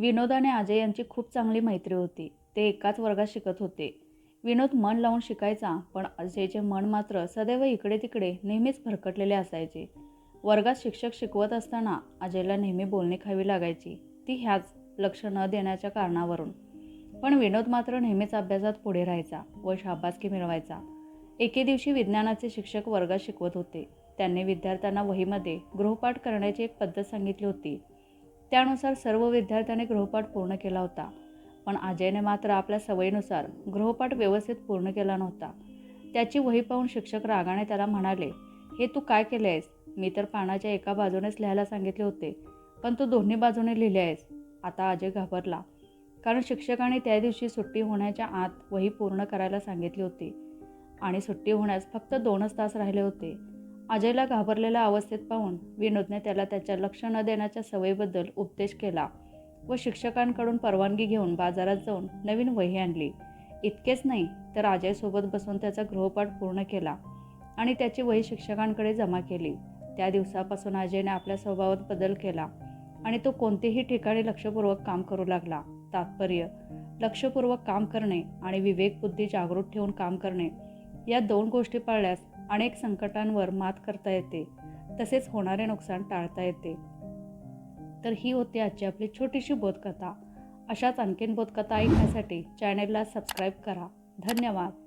विनोद आणि अजय यांची खूप चांगली मैत्री होती. ते एकाच वर्गात शिकत होते. विनोद मन लावून शिकायचा पण अजयचे मन मात्र सदैव इकडे तिकडे नेहमीच भरकटलेले असायचे. वर्गात शिक्षक शिकवत असताना अजयला नेहमी बोलणी खावी लागायची. ती ह्याच लक्ष न देण्याच्या कारणावरून. पण विनोद मात्र नेहमीच अभ्यासात पुढे राहायचा व शाबासकी मिळवायचा. एके दिवशी विज्ञानाचे शिक्षक वर्गात शिकवत होते. त्यांनी विद्यार्थ्यांना वहीमध्ये गृहपाठ करण्याची एक पद्धत सांगितली होती. त्यानुसार सर्व विद्यार्थ्यांनी गृहपाठ पूर्ण केला होता. पण अजयने मात्र आपल्या सवयीनुसार गृहपाठ व्यवस्थित पूर्ण केला नव्हता. त्याची वही पाहून शिक्षक रागाने त्याला म्हणाले हे तू काय केले आहेस मी तर पानाच्या एका बाजूनेच लिहायला सांगितले होते पण तू दोन्ही बाजूने लिहिले आहेस. आता अजय घाबरला. कारण शिक्षकांनी त्या दिवशी सुट्टी होण्याच्या आत वही पूर्ण करायला सांगितली होती. आणि सुट्टी होण्यास फक्त दोनच तास राहिले होते. अजयला घाबरलेल्या अवस्थेत पाहून विनोदने त्याला त्याच्या लक्ष न देण्याच्या सवयीबद्दल उपदेश केला व शिक्षकांकडून परवानगी घेऊन बाजारात जाऊन नवीन वही आणली. इतकेच नाही तर अजयसोबत बसून त्याचा गृहपाठ पूर्ण केला आणि त्याची वही शिक्षकांकडे जमा केली. त्या दिवसापासून अजयने आपल्या स्वभावात बदल केला आणि तो कोणतेही ठिकाणी लक्षपूर्वक काम करू लागला. तात्पर्य लक्षपूर्वक काम करणे आणि विवेकबुद्धी जागृत ठेवून काम करणे या दोन गोष्टी पाळल्यास अनेक संकटांवर मात करता येते. तसेच होणारे नुकसान टाळता येते. तर ही होती आजची आपली छोटीशी बोधकथा. अशाच आणखीन बोधकथा ऐकण्यासाठी चॅनेलला सबस्क्राईब करा. धन्यवाद.